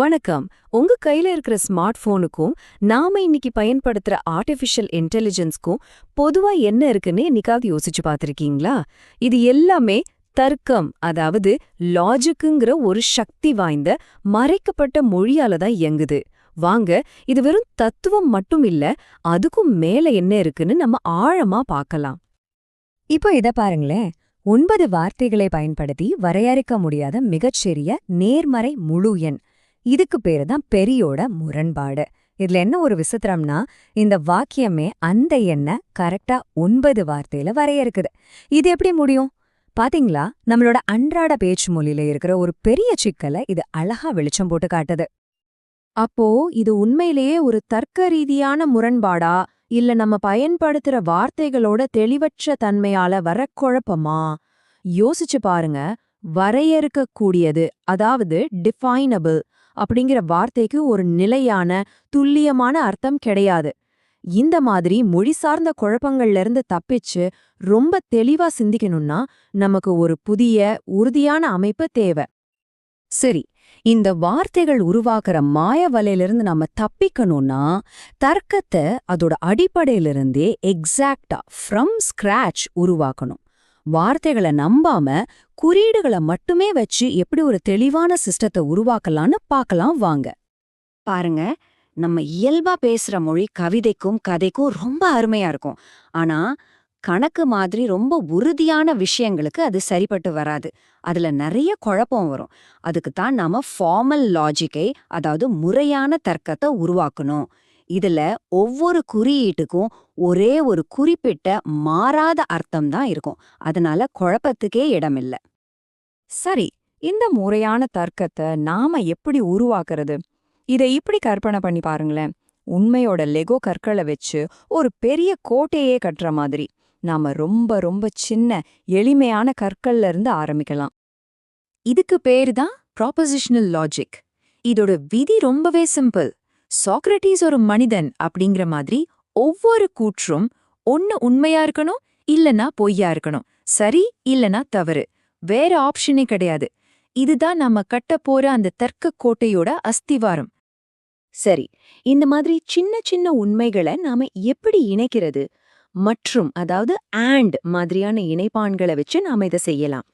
வணக்கம். உங்க கையில இருக்கிற ஸ்மார்ட் போனுக்கும் நாம இன்னைக்கு பயன்படுத்துற ஆர்டிஃபிஷியல் இன்டெலிஜென்ஸ்க்கும் பொதுவா என்ன இருக்குன்னு என்னைக்காவது யோசிச்சு பார்த்திருக்கீங்களா? இது எல்லாமே தர்க்கம் அதாவது லாஜிக்குங்கிற ஒரு சக்தி வாய்ந்த மறைக்கப்பட்ட மொழியால தான் இயங்குது. வாங்க இது வெறும் தத்துவம் மட்டும் இல்ல அதுக்கும் மேல என்ன இருக்குன்னு நம்ம ஆழமா பார்க்கலாம். இப்போ இத பாருங்களேன். ஒன்பது வார்த்தைகளை பயன்படுத்தி வரையறுக்க முடியாத மிகச்சிறிய நேர்மறை முழு எண். இதுக்கு பேரு தான் பெரியோட முரண்பாடு. இதுல என்ன ஒரு விசித்திரம்னா இந்த வாக்கியமே அந்த எண்ணை கரெக்டா ஒன்பது வார்த்தையில வரையறுக்குது. இது எப்படி முடியும்? பாத்தீங்களா? நம்மளோட அன்றாட பேச்சு மொழியில இருக்கிற ஒரு பெரிய சிக்கலை இது அழகா வெளிச்சம் போட்டு காட்டுது. அப்போ இது உண்மையிலேயே ஒரு தர்க்க ரீதியான முரண்பாடா? இல்ல நம்ம பயன்படுத்துற வார்த்தைகளோட தெளிவற்ற தன்மையால வர குழப்பமா? யோசிச்சு பாருங்க. வரையறுக்கக்கூடியது அதாவது டிஃபைனபிள் அப்படிங்கிற வார்த்தைக்கு ஒரு நிலையான துல்லியமான அர்த்தம் கிடையாது. இந்த மாதிரி மொழி சார்ந்த குழப்பங்கள்ல இருந்து தப்பிச்சு ரொம்ப தெளிவா சிந்திக்கணும்னா நமக்கு ஒரு புதிய உறுதியான அமைப்பு தேவை. சரி இந்த வார்த்தைகள் உருவாக்குற மாய வலையிலிருந்து நம்ம தப்பிக்கணும்னா தர்க்கத்தை அதோட அடிப்படையிலிருந்தே எக்ஸாக்டா ஃப்ரம் ஸ்கிராச் உருவாக்கணும். வார்த்தைகளை நம்பாம குறியீடுகளை மட்டுமே வச்சு எப்படி ஒரு தெளிவான சிஸ்டத்தை உருவாக்கலாம்னு பார்க்கலாம் வாங்க. பாருங்க நம்ம இயல்பா பேசுற மொழி கவிதைக்கும் கதைக்கும் ரொம்ப அருமையா இருக்கும். ஆனா கணக்கு மாதிரி ரொம்ப உறுதியான விஷயங்களுக்கு அது சரிப்பட்டு வராது. அதுல நிறைய குழப்பம் வரும். அதுக்கு தான் நாம ஃபார்மல் லாஜிக்கை அதாவது முறையான தர்க்கத்தை உருவாக்கணும். இதுல ஒவ்வொரு குறியீட்டுக்கும் ஒரே ஒரு குறிப்பிட்ட மாறாத அர்த்தம் தான் இருக்கும். அதனால குழப்பத்துக்கே இடமில்ல. சரி இந்த முறையான தர்க்கத்தை நாம எப்படி உருவாக்குறது? இதை இப்படி கற்பனை பண்ணி பாருங்களேன். உண்மையோட லெகோ கற்களை வச்சு ஒரு பெரிய கோட்டையே கட்டுற மாதிரி. நாம ரொம்ப ரொம்ப சின்ன எளிமையான கற்கள்ல இருந்து ஆரம்பிக்கலாம். இதுக்கு பேரு தான் ப்ராபோசிஷனல் லாஜிக் இதோட விதி ரொம்பவே சிம்பிள் சாக்ரட்டிஸ் ஒரு மனிதன் அப்படிங்கிற மாதிரி ஒவ்வொரு கூற்றும் ஒன்னு உண்மையா இருக்கணும் இல்லனா பொய்யா இருக்கணும். சரி இல்லனா தவறு. வேற ஆப்ஷனே கிடையாது. இதுதான் நம்ம கட்ட போற அந்த தர்க்க கோட்டையோட அஸ்திவாரம். சரி இந்த மாதிரி சின்ன சின்ன உண்மைகளை நாம எப்படி இணைக்கிறது? மற்றும் அதாவது ஆண்ட் மாதிரியான இணைப்பான்களை வச்சு நாம இதை செய்யலாம்.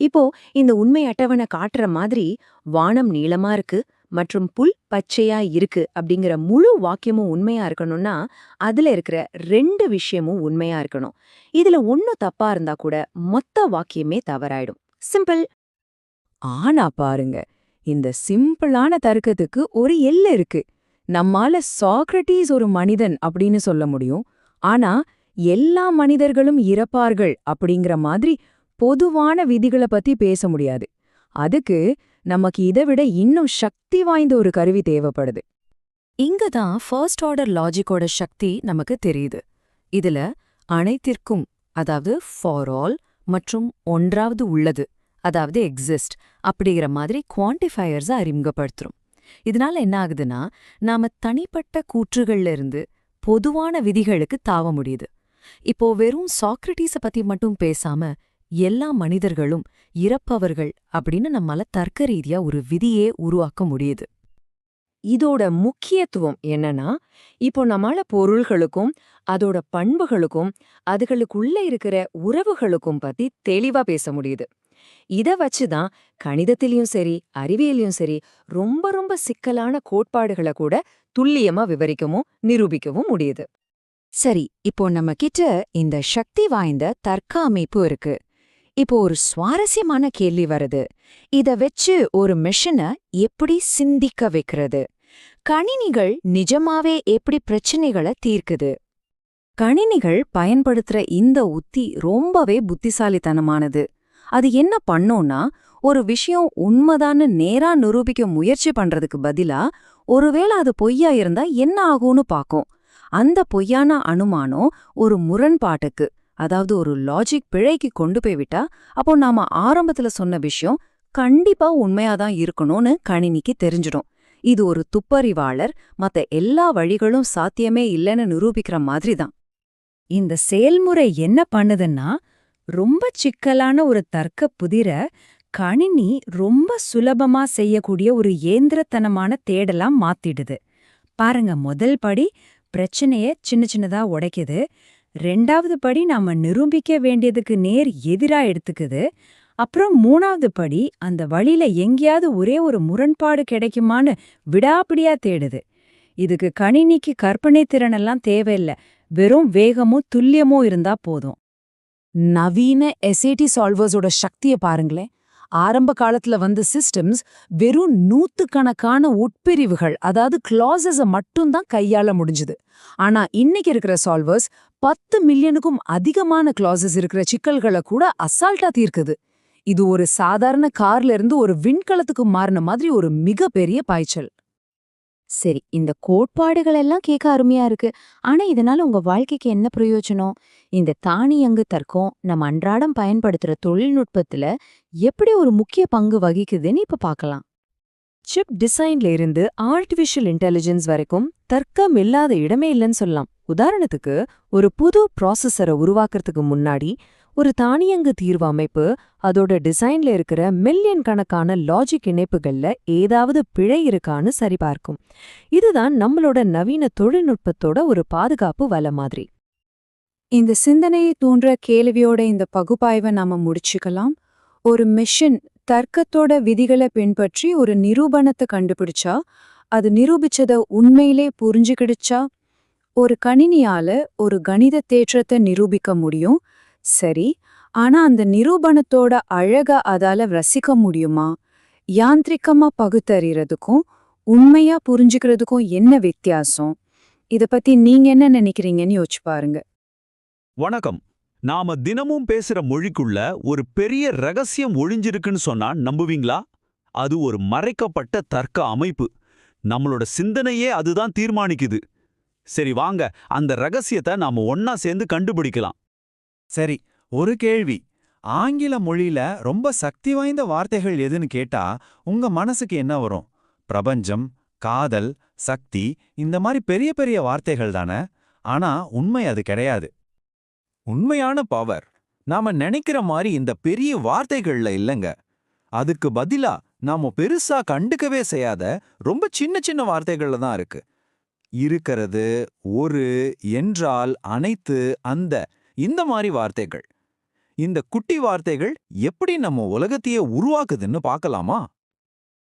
இப்போ இந்த உண்மை அட்டவணை காட்டுற மாதிரி வானம் நீளமா இருக்கு மற்றும் புல் பச்சையா இருக்கு அப்படிங்கிற முழு வாக்கியமும் உண்மையா இருக்கணும்னா அதுல இருக்கிற ரெண்டு விஷயமும் உண்மையா இருக்கணும். இதுல ஒன்னும் தப்பா இருந்தா கூட மொத்த வாக்கியமே தவறாயிடும். சிம்பிள். ஆனா பாருங்க இந்த சிம்பிளான தர்க்கத்துக்கு ஒரு எல்லை இருக்கு. நம்மால சாக்ரட்டிஸ் ஒரு மனிதன் அப்படின்னு சொல்ல முடியும். ஆனா எல்லா மனிதர்களும் இறப்பார்கள் அப்படிங்கிற மாதிரி பொதுவான விதிகளை பத்தி பேச முடியாது. அதுக்கு நமக்கு இதை விட இன்னும் சக்தி வாய்ந்த ஒரு கருவி தேவைப்படுது. இங்க தான் ஃபர்ஸ்ட் ஆர்டர் லாஜிக்கோட சக்தி நமக்கு தெரியுது. இதுல அனைத்திற்கும் அதாவது ஃபார் ஆல் மற்றும் ஒன்றாவது உள்ளது அதாவது எக்ஸிஸ்ட் அப்படிங்கிற மாதிரி குவான்டிஃபயர்ஸை அறிமுகப்படுத்துறோம். இதனால என்ன ஆகுதுன்னா நாம தனிப்பட்ட கூற்றுகள்ல இருந்து பொதுவான விதிகளுக்கு தாவ முடியுது. இப்போ வெறும் சாக்ரட்டிஸ பத்தி மட்டும் பேசாம எல்லா மனிதர்களும் இறப்பவர்கள் அப்படின்னு நம்மால தர்க்க ரீதியா ஒரு விதியே உருவாக்க முடியுது. இதோட முக்கியத்துவம் என்னன்னா இப்போ நம்மால பொருள்களுக்கும் அதோட பண்புகளுக்கும் அதுகளுக்குள்ள இருக்கிற உறவுகளுக்கும் பத்தி தெளிவா பேச முடியுது. இத வச்சுதான் கணிதத்திலயும் சரி அறிவியலையும் சரி ரொம்ப ரொம்ப சிக்கலான கோட்பாடுகளை கூட துல்லியமா விவரிக்கவும் நிரூபிக்கவும் முடியுது. சரி இப்போ நம்ம கிட்ட இந்த சக்தி வாய்ந்த தர்க்க அமைப்பு இருக்கு. இப்போ ஒரு சுவாரஸ்யமான கேள்வி வருது. இத வச்சு ஒரு மிஷினை எப்படி சிந்திக்க வைக்கிறது? கணினிகள் நிஜமாவே எப்படி பிரச்சனைகளை தீர்க்குது? கணினிகள் பயன்படுத்துற இந்த உத்தி ரொம்பவே புத்திசாலித்தனமானது. அது என்ன பண்ணோம்னா ஒரு விஷயம் உண்மைதான்னு நேரா நிரூபிக்க முயற்சி பண்றதுக்கு பதிலா ஒருவேளை அது பொய்யா இருந்தா என்ன ஆகும்னு பாக்கும். அந்த பொய்யான அனுமானம் ஒரு முரண்பாட்டுக்கு. அதாவது ஒரு லாஜிக் பிழைக்கு கொண்டு போய் விட்டா அப்போ நாம ஆரம்பத்துல சொன்ன விஷயம் கண்டிப்பா உண்மையாதான் இருக்கணும்னு கணினிக்கு தெரிஞ்சிடும். இது ஒரு துப்பறிவாளர் மத்த எல்லா வழிகளும் சாத்தியமே இல்லைன்னு நிரூபிக்கிற மாதிரி தான். இந்த செயல்முறை என்ன பண்ணுதுன்னா ரொம்ப சிக்கலான ஒரு தர்க்க புதிர கணினி ரொம்ப சுலபமா செய்யக்கூடிய ஒரு இயந்திரத்தனமான தேடலாம் மாத்திடுது. பாருங்க முதல் படி பிரச்சனைய சின்ன சின்னதா உடைக்குது. ரெண்டாவது படி நாம நிரூபிக்க வேண்டியதுக்கு நேர் எதிரா எடுத்துக்குது. அப்புறம் மூணாவது படி அந்த வழியில எங்கேயாவது ஒரே ஒரு முரண்பாடு கிடைக்குமான்னு விடாப்பிடியா தேடுது. இதுக்கு கணினிக்கு கற்பனை திறனெல்லாம் தேவையில்ல. வெறும் வேகமும் துல்லியமும் இருந்தா போதும். நவீன எஸ்ஏடி சால்வர்ஸோட சக்திய பாருங்களேன். ஆரம்ப காலத்துல வந்த சிஸ்டம்ஸ் வெறும் நூத்துக்கணக்கான உட்பிரிவுகள் அதாவது கிளாசஸ மட்டும்தான் கையாள முடிஞ்சுது. ஆனா இன்னைக்கு இருக்கிற சால்வர்ஸ் பத்து மில்லியனுக்கும் அதிகமான கிளாசஸ் இருக்கிற சிக்கல்களை கூட அசால்ட்டா தீர்க்குது. இது ஒரு சாதாரண கார்ல இருந்து ஒரு விண்கலத்துக்கு மாறின மாதிரி ஒரு மிகப்பெரிய பாய்ச்சல். சரி இந்த கோட்பாடுகள் எல்லாம் கேட்க அருமையா இருக்கு. ஆனா இதனால உங்க வாழ்க்கைக்கு என்ன பிரயோஜனம்? இந்த தானியங்கு தர்க்கம் நம்ம அன்றாடம் பயன்படுத்துற தொழில்நுட்பத்துல எப்படி ஒரு முக்கிய பங்கு வகிக்குதுன்னு இப்ப பார்க்கலாம் சிப் டிசைன்ல இருந்து ஆர்டிஃபிஷியல் இன்டெலிஜென்ஸ் வரைக்கும் தர்க்கம் இல்லாத இடமே இல்லைன்னு சொல்லலாம். உதாரணத்துக்கு ஒரு புது ப்ராசஸரை உருவாக்குறதுக்கு முன்னாடி ஒரு தானியங்கு தீர்வு அமைப்பு அதோட டிசைன்ல இருக்கிற மில்லியன் கணக்கான லாஜிக் இணைப்புகள்ல ஏதாவது பிழை இருக்கான்னு சரிபார்க்கும். இதுதான் நம்மளோட நவீன தொழில்நுட்பத்தோட ஒரு பாதுகாப்பு வலை மாதிரி. இந்த சிந்தனையை தூண்டுற கேள்வியோட இந்த பகுப்பாய்வை நாம முடிச்சுக்கலாம். ஒரு மிஷின் தர்க்கத்தோட விதிகளை பின்பற்றி ஒரு நிரூபணத்தை கண்டுபிடிச்சா அது நிரூபிச்சத உண்மையிலே புரிஞ்சுக்கிடுச்சா? ஒரு கணினியால ஒரு கணித தேற்றத்தை நிரூபிக்க முடியும். சரி ஆனா அந்த நிரூபணத்தோட அழக அதால ரசிக்க முடியுமா? யாந்திரிகமா பகுத்தறியறதுக்கும் உண்மையா புரிஞ்சுக்கிறதுக்கும் என்ன வித்தியாசம்? இத பத்தி நீங்க என்ன நினைக்கிறீங்கன்னு யோசிச்சு பாருங்க. வணக்கம். நாம தினமும் பேசுற மொழிக்குள்ள ஒரு பெரிய ரகசியம் ஒழிஞ்சிருக்குன்னு சொன்னா நம்புவீங்களா? அது ஒரு மறைக்கப்பட்ட தர்க்க அமைப்பு. நம்மளோட சிந்தனையே அதுதான் தீர்மானிக்குது. சரி வாங்க அந்த ரகசியத்தை நாம ஒன்னா சேர்ந்து கண்டுபிடிக்கலாம். சரி ஒரு கேள்வி. ஆங்கில மொழியில ரொம்ப சக்தி வாய்ந்த வார்த்தைகள் எதுன்னு கேட்டா உங்க மனசுக்கு என்ன வரும்? பிரபஞ்சம் காதல் சக்தி இந்த மாதிரி பெரிய பெரிய வார்த்தைகள் தானே. ஆனா உண்மை அது கிடையாது. உண்மையான பவர் நாம நினைக்கிற மாதிரி இந்த பெரிய வார்த்தைகள்ல இல்லைங்க. அதுக்கு பதிலா நாம பெருசா கண்டுக்கவே செய்யாத ரொம்ப சின்ன சின்ன வார்த்தைகள்ல தான் இருக்கு. இருக்கிறது ஒரு என்றால் அனைத்து அந்த இந்த மாதிரி வார்த்தைகள். இந்த குட்டி வார்த்தைகள் எப்படி நம்ம உலகத்தையே உருவாக்குதுன்னு பார்க்கலாமா?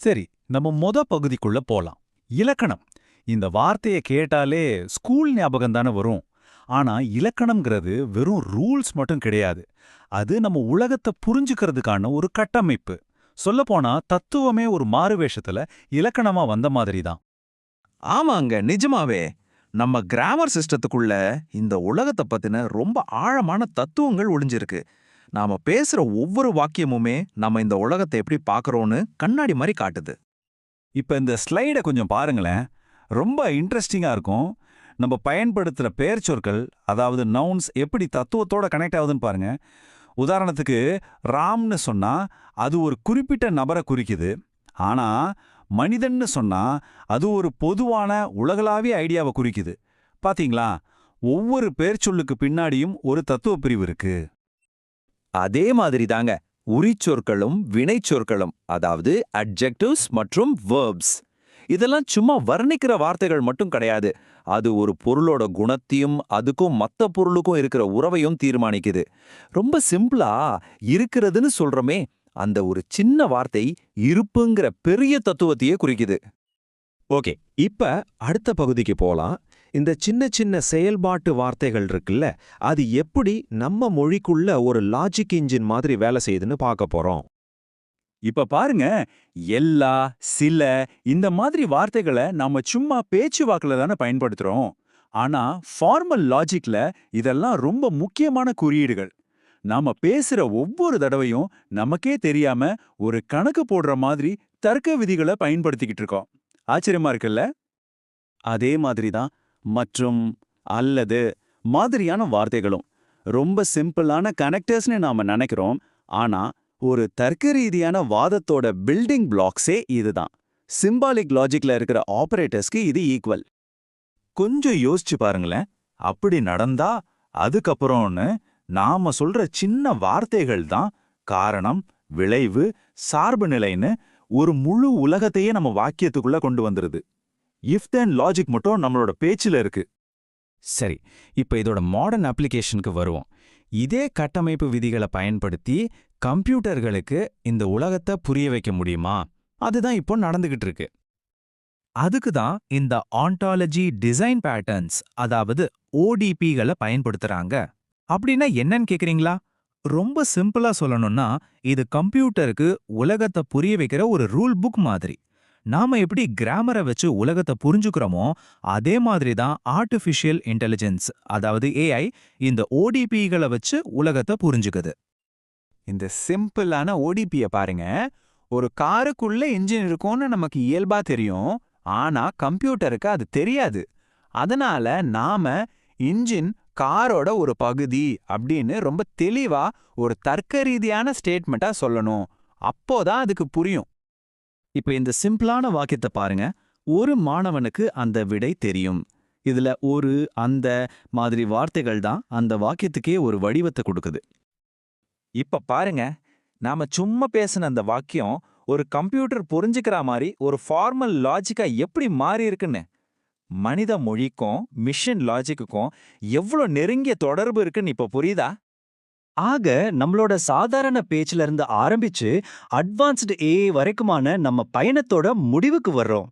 சரி நம்ம மொத பகுதிக்குள்ள போலாம். இலக்கணம். இந்த வார்த்தையை கேட்டாலே ஸ்கூல் ஞாபகம் தானே வரும். ஆனா இலக்கணம்ங்கிறது வெறும் ரூல்ஸ் மட்டும் கிடையாது. அது நம்ம உலகத்தை புரிஞ்சுக்கிறதுக்கான ஒரு கட்டமைப்பு. சொல்லப்போனா தத்துவமே ஒரு மாறுவேஷத்துல இலக்கணமா வந்த மாதிரி தான். ஆமாங்க நிஜமாவே. நம்ம கிராமர் சிஸ்டத்துக்குள்ள இந்த உலகத்தை பத்தின ரொம்ப ஆழமான தத்துவங்கள் ஒளிஞ்சிருக்கு. நாம பேசுற ஒவ்வொரு வாக்கியமுமே நம்ம இந்த உலகத்தை எப்படி பார்க்கறோம்னு கண்ணாடி மாதிரி காட்டுது. இப்ப இந்த ஸ்லைடை கொஞ்சம் பாருங்களேன். ரொம்ப இன்ட்ரெஸ்டிங்கா இருக்கும். நம்ம பயன்படுத்துற பெயர் சொற்கள் அதாவது நவுன்ஸ் எப்படி தத்துவத்தோட கனெக்ட் ஆகுதுன்னு பாருங்க. உதாரணத்துக்கு ராம்னு சொன்னா அது ஒரு குறிப்பிட்ட நபரை குறிக்குது. ஆனா மனிதன்னு சொன்னா அது ஒரு பொதுவான உலகளாவிய ஐடியாவை குறிக்குது. பாத்தீங்களா? ஒவ்வொரு பெயர் சொல்லுக்கு பின்னாடியும் ஒரு தத்துவ பிரிவு இருக்கு. அதே மாதிரி தாங்க உரிச்சொற்களும் வினைச்சொற்களும் அதாவது அட்ஜெக்டிவ்ஸ் மற்றும் வேர்ப்ஸ் இதெல்லாம் சும்மா வர்ணிக்கிற வார்த்தைகள் மட்டும் கிடையாது. அது ஒரு பொருளோட குணத்தையும் அதுக்கும் மத்த பொருளுக்கும் இருக்கிற உறவையும் தீர்மானிக்குது. ரொம்ப சிம்பிளா இருக்கிறதுன்னு சொல்றோமே அந்த ஒரு சின்ன வார்த்தை இருப்புங்கிற பெரிய தத்துவத்தையே குறிக்குது. ஓகே இப்ப அடுத்த பகுதிக்கு போலாம். இந்த சின்ன சின்ன செயல்பாட்டு வார்த்தைகள் இருக்குல்ல அது எப்படி நம்ம மொழிக்குள்ள ஒரு லாஜிக் இன்ஜின் மாதிரி வேலை செய்யுதுன்னு பார்க்க போறோம். இப்ப பாருங்க எல்லா சில இந்த மாதிரி வார்த்தைகளை நாம சும்மா பேச்சு வாக்குல தானே பயன்படுத்துறோம். ஆனா ஃபார்மல் லாஜிக்ல இதெல்லாம் ரொம்ப முக்கியமான குறியீடுகள். நாம பேசுற ஒவ்வொரு தடவையும் நமக்கே தெரியாம ஒரு கணக்கு போடுற மாதிரி தர்க்க விதிகளை பயன்படுத்திக்கிட்டு இருக்கோம். ஆச்சரியமா இருக்குல்ல? அதே மாதிரி தான் மற்றும் அல்லது மாதிரியான வார்த்தைகளும். ரொம்ப சிம்பிளான கனெக்டர்ஸ்னு நாம நினைக்கிறோம். ஆனா ஒரு தர்க்க ரீதியான வாதத்தோட பில்டிங் பிளாக்ஸே இதுதான். சிம்பாலிக் லாஜிக்ல இருக்கிற ஆபரேட்டர்ஸ்க்கு இது ஈக்குவல் கொஞ்சம் யோசிச்சு பாருங்களேன். அப்படி நடந்தா அதுக்கப்புறம்னு நாம சொல்ற சின்ன வார்த்தைகள் தான் காரணம் விளைவு சார்பு நிலைன்னு ஒரு முழு உலகத்தையே நம்ம வாக்கியத்துக்குள்ள கொண்டு வந்துருது. இஃப் தென் லாஜிக் மட்டும் நம்மளோட பேச்சுல இருக்கு. சரி இப்ப இதோட மாடர்ன் அப்ளிகேஷனுக்கு வருவோம். இதே கட்டமைப்பு விதிகளை பயன்படுத்தி கம்ப்யூட்டர்களுக்கு இந்த உலகத்தை புரிய வைக்க முடியுமா? அதுதான் இப்போ நடந்துகிட்டு இருக்கு. அதுக்கு தான் இந்த ஆண்டாலஜி டிசைன் பேட்டர்ன்ஸ் அதாவது ஓடிபிகளை பயன்படுத்துறாங்க. அப்படின்னா என்னன்னு கேக்குறீங்களா? ரொம்ப சிம்பிளா சொல்லணும்னா இது கம்ப்யூட்டருக்கு உலகத்தை புரிய வைக்கிற ஒரு ரூல் புக் மாதிரி. நாம எப்படி கிராமரை வச்சு உலகத்தை புரிஞ்சுக்கிறோமோ அதே மாதிரி தான் ஆர்டிஃபிஷியல் இன்டெலிஜென்ஸ் அதாவது ஏஐ இந்த ஓடிபிகளை வச்சு உலகத்தை புரிஞ்சுக்குது. இந்த சிம்பிளான ஓடிபிய பாருங்க. ஒரு காருக்குள்ள இன்ஜின் இருக்கும்னு நமக்கு இயல்பா தெரியும் ஆனா கம்ப்யூட்டருக்கு அது தெரியாது. அதனால நாம இன்ஜின் காரோட ஒரு பகுதி அப்படின்னு ரொம்ப தெளிவா ஒரு தர்க்க ரீதியான ஸ்டேட்மெண்ட்டா சொல்லணும். அப்போதான் அதுக்கு புரியும். இப்ப இந்த சிம்பிளான வாக்கியத்தை பாருங்க. ஒரு மாணவனுக்கு அந்த விடை தெரியும். இதுல ஒரு அந்த மாதிரி வார்த்தைகள் தான் அந்த வாக்கியத்துக்கே ஒரு வடிவத்தை கொடுக்குது. இப்ப பாருங்க. நாம சும்மா பேசின அந்த வாக்கியம் ஒரு கம்ப்யூட்டர் புரிஞ்சுக்கிற மாதிரி ஒரு ஃபார்மல் லாஜிக்கா எப்படி மாறி இருக்குன்னு. மனித மொழிக்கும் மிஷின் லாஜிக்குக்கும் எவ்வளோ நெருங்கிய தொடர்பு இருக்குன்னு இப்ப புரியுதா? ஆக நம்மளோட சாதாரண பேச்சுல இருந்து ஆரம்பிச்சு அட்வான்ஸ்டு ஏஐ வரைக்குமான நம்ம பயணத்தோட முடிவுக்கு வர்றோம்.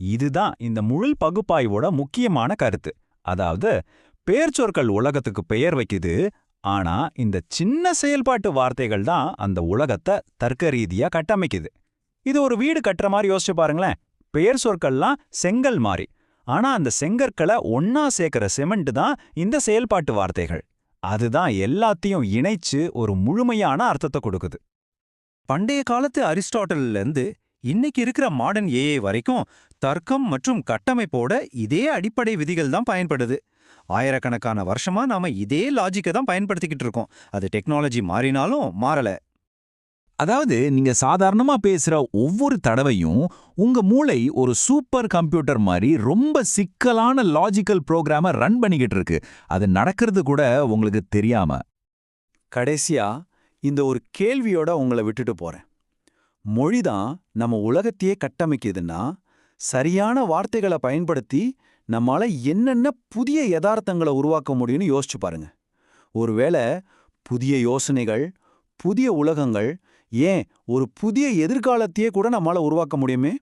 இதுதான் இந்த முழு பகுப்பாய்வோட முக்கியமான கருத்து. அதாவது பேர்ச்சொற்கள் உலகத்துக்கு பெயர் வைக்குது ஆனா இந்த சின்ன செயல்பாட்டு வார்த்தைகள் தான் அந்த உலகத்தை தர்க்க ரீதியா கட்டமைக்குது. இது ஒரு வீடு கட்டுற மாதிரி யோசிச்சு பாருங்களேன். பெயர் சொற்கள்லாம் செங்கல் மாறி. ஆனா அந்த செங்கற்களை ஒன்னா சேர்க்கிற சிமெண்ட் தான் இந்த செயல்பாட்டு வார்த்தைகள். அதுதான் எல்லாத்தையும் இணைச்சு ஒரு முழுமையான அர்த்தத்தை கொடுக்குது. பண்டைய காலத்து அரிஸ்டாட்டல்ல இருந்து இன்னைக்கு இருக்கிற மாடர்ன் ஏஐ வரைக்கும் தர்க்கம் மற்றும் கட்டமைப்போட இதே அடிப்படை விதிகள் தான் பயன்படுது. ஆயிரக்கணக்கான வருஷமா நாம இதே லாஜிக்கை தான் பயன்படுத்திக்கிட்டு இருக்கோம். அது டெக்னாலஜி மாறினாலும் மாறல. அதாவது நீங்க சாதாரணமா பேசுற ஒவ்வொரு தடவையும் உங்க மூளை ஒரு சூப்பர் கம்ப்யூட்டர் மாதிரி ரொம்ப சிக்கலான லாஜிக்கல் ப்ரோக்ராம ரன் பண்ணிக்கிட்டு இருக்கு. அது நடக்கிறது கூட உங்களுக்கு தெரியாம. கடைசியா இந்த ஒரு கேள்வியோட உங்களை விட்டுட்டு போறேன். மொழிதான் நம்ம உலகத்தையே கட்டமைக்குதுன்னா சரியான வார்த்தைகளை பயன்படுத்தி நம்மால என்னென்ன புதிய யதார்த்தங்களை உருவாக்க முடியும்னு யோசிச்சு பாருங்க. ஒருவேளை புதிய யோசனைகள் புதிய உலகங்கள் ஏன் ஒரு புதிய எதிர்காலத்தையே கூட நம்மால உருவாக்க முடியுமே?